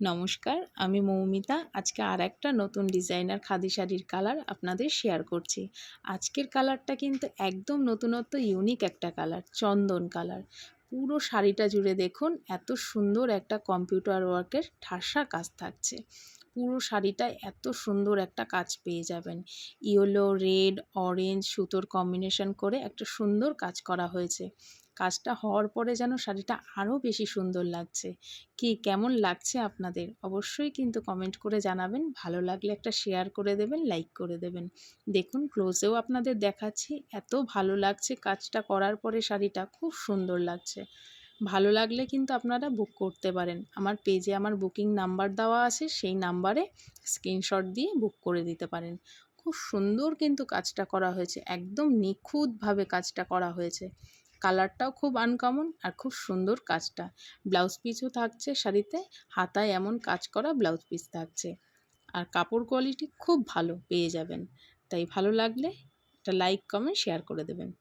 নমস্কার, আমি মৌমিতা। আজকে আর একটা নতুন ডিজাইনার খাদি শাড়ির কালার আপনাদের শেয়ার করছি। আজকের কালারটা কিন্তু একদম নতুনত্ব ইউনিক একটা কালার চন্দন কালার পুরো শাড়িটা জুড়ে দেখুন, এত সুন্দর একটা কম্পিউটার ওয়ার্কের ঠাসা কাজ থাকছে। পুরো শাড়িটায় এত সুন্দর একটা কাজ পেয়ে যাবেন। ইয়েলো, রেড, অরেঞ্জ সুতোর কম্বিনেশন করে একটা সুন্দর কাজ করা হয়েছে। কাজটা হওয়ার পরে যেন শাড়িটা আরও বেশি সুন্দর লাগছে। কি কেমন লাগছে আপনাদের অবশ্যই কিন্তু কমেন্ট করে জানাবেন। ভালো লাগলে একটা শেয়ার করে দেবেন, লাইক করে দেবেন। দেখুন, ক্লোজেও আপনাদের দেখাচ্ছি। এত ভালো লাগছে কাজটা করার পরে শাড়িটা। খুব সুন্দর লাগছে। ভালো লাগলে কিন্তু আপনারা বুক করতে পারেন। আমার পেজে আমার বুকিং নাম্বার দেওয়া আছে, সেই নাম্বারে স্ক্রিনশট দিয়ে বুক করে দিতে পারেন। খুব সুন্দর কিন্তু কাজটা করা হয়েছে, একদম নিখুঁতভাবে কাজটা করা হয়েছে। কালারটাও খুব আনকমন আর খুব সুন্দর কাজটা। ব্লাউজ পিসও থাকছে শাড়িতে, হাতায় এমন কাজ করা ব্লাউজ পিস থাকছে। আর কাপড় কোয়ালিটি খুব ভালো, পেয়ে যাবেন। তাই ভালো লাগলে একটা লাইক কমেন্ট শেয়ার করে দেবেন।